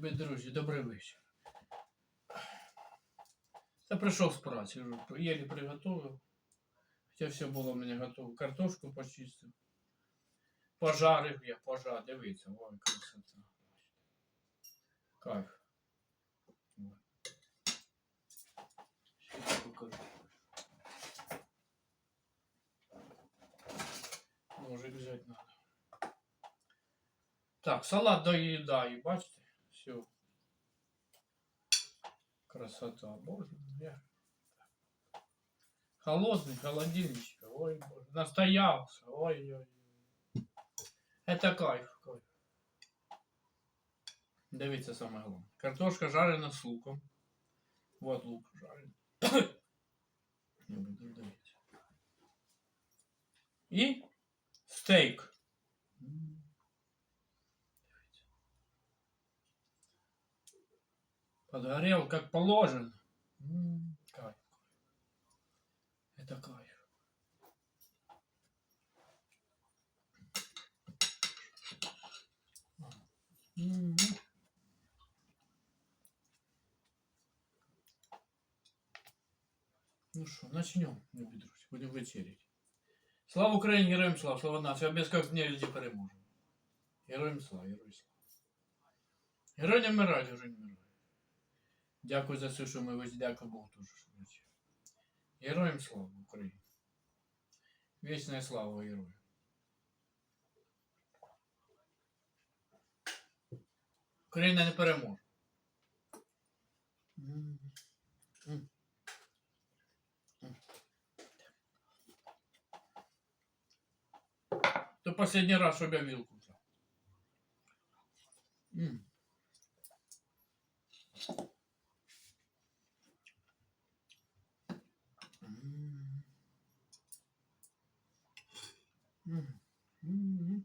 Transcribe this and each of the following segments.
Любі друзі, добрий вечір. Та прийшов з праці, єлі приготував. Хоча все було в мене готово. Картошку почистив. Пожарив я, пожар, дивіться, ой, красота. Кайф. Покажу. Ножик надо. Так, салат доїдаю, бачите? Все. Красота, боже. Я... Холодный холодильничек. Ой, боже. Настоялся. Ой-ой. Это кайф, кайф. Дивіться саме головне. Картошка жарена з луком. Вот лук жарений. І стейк. Подгорел как положено. М, Кайф. Это кайф. М. Ну що, начнем, любі друзі. Будемо вечеряти. Слава Україні, героям слава, слава нації, а без як дня люди переможемо. Героям слава, героям слава. Герой не вмирає, герой не вмирає. Дякую за все, що ми ось дякую Богу що. Героям слава Україні. Вічна слава герою. Україна не переможе. То последний раз, щоб я вилку взяв. М.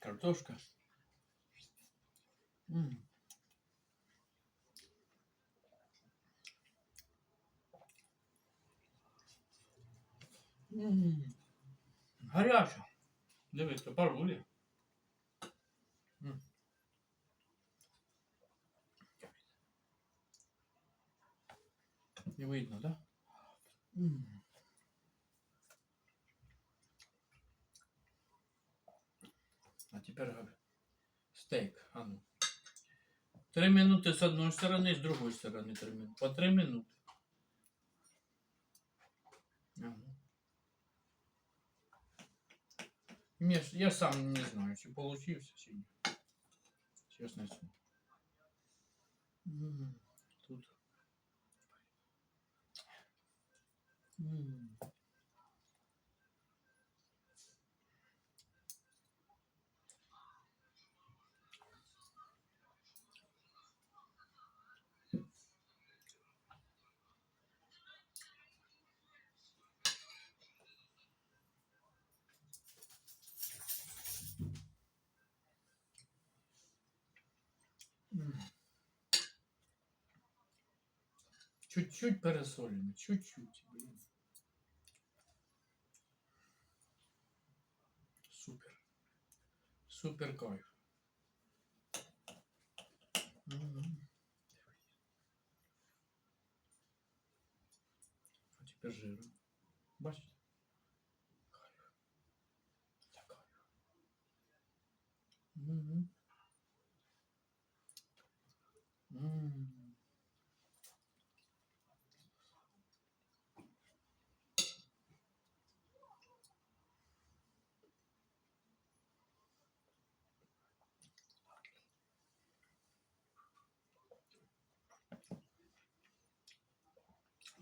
Картошка. М. Гаряча. Дивіться, парує. М. Не видно, да? М. А говорю, стейк. А ну. Три минуты с одной стороны, с другой стороны три минуты. По три минуты. Ага. Мне ж- я сам не знаю, чи получился, чи ні. М, Тут. М. Чуть-чуть пересолено, чуть-чуть. Супер. Супер кайф. А теперь жиру. Бачите? Кайф. Це кайф. Мгм.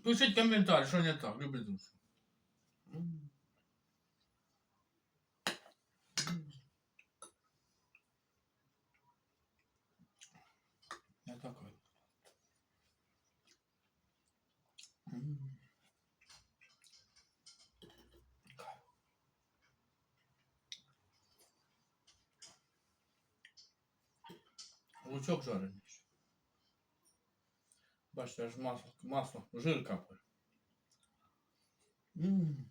Пишіть коментар, що не так, любі друзі. М. М. Я такой. М. Кайф. Лучок жарений. Бачите, аж масло, масло, жир капає. М.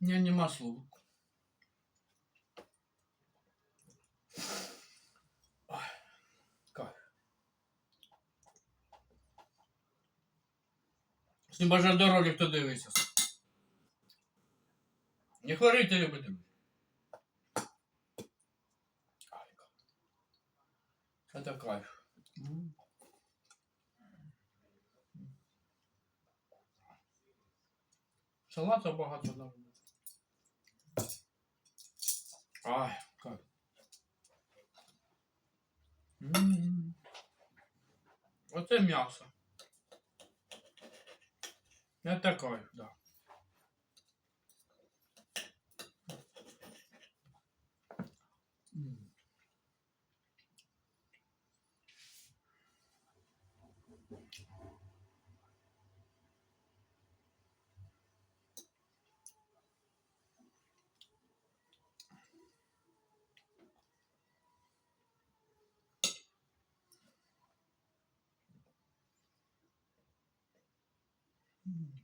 меня нема слов. Кайф. Всім бажаю здоров'я, хто дивиться. Не хворійте, любите. Это кайф. Салата багато давно. Ай, как. М. Оце м'ясо. Не таке, да. М.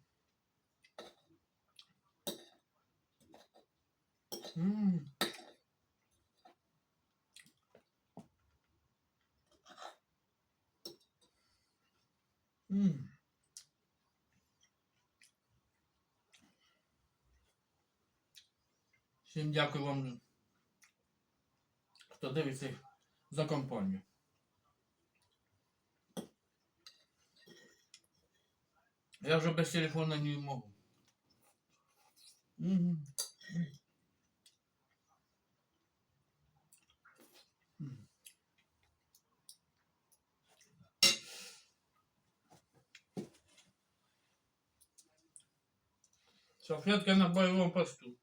М. М. Всім дякую вам, хто дивиться за компанію. Я вже без телефона не можу. Мгм. М. Салфетка на боевом посту.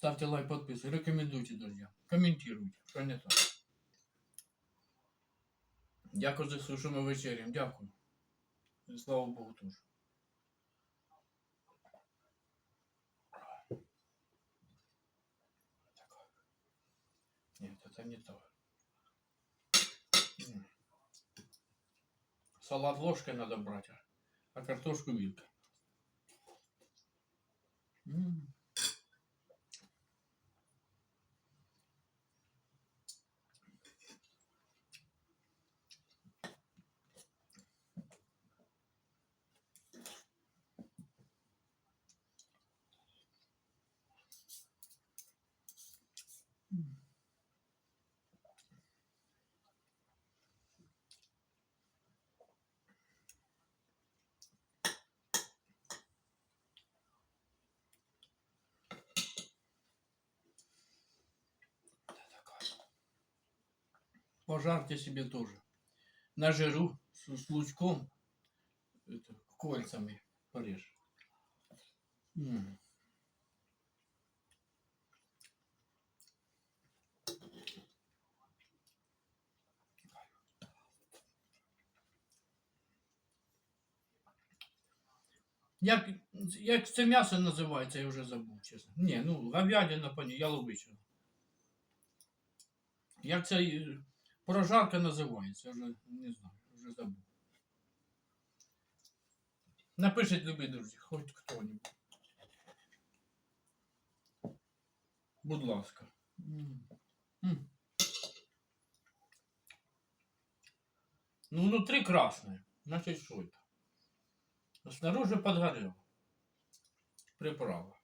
Ставьте лайк, подписывайтесь, рекомендуйте, друзья. Комментируйте, что не так. Дякую за все, що ми вечерям. Дякую. І слава Богу теж. Нет, это не то. Салат ложкой надо брать, а- а картошку вилкой. Пожарьте себе тоже. На жиру с, с лучком, это, кольцами порежь. М. Як, як це м'ясо називається, я вже забув, чесно. Ні, ну, говядина, пані, яловичина. Як це е, прожарка називається, я вже не знаю, вже забув. Напишіть, любі друзі, хоч хто-небудь. Будь ласка. М. М. Ну, внутри красное. Значит, что это? А снаружи подгорело. Приправа.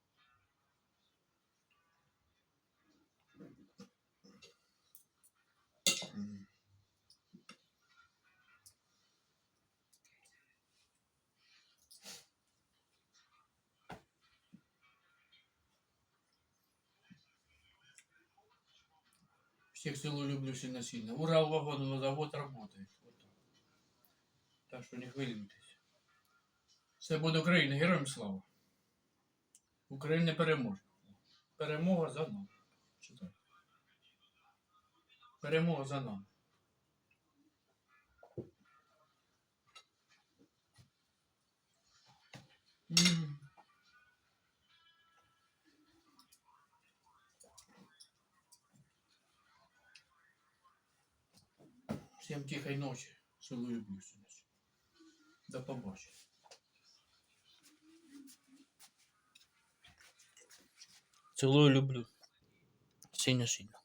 Всех целую, люблю сильно сильно. Урал вагоновый завод работает. Вот так. так що не хвилюйтесь. Все буде Україна, героям слава. Україна переможе. Перемога за нами. Читай. Перемога за нами. М. Всім тихої ночі. Цілую бюсинець. До побачення. Цілую люблю. Сильно-сильно.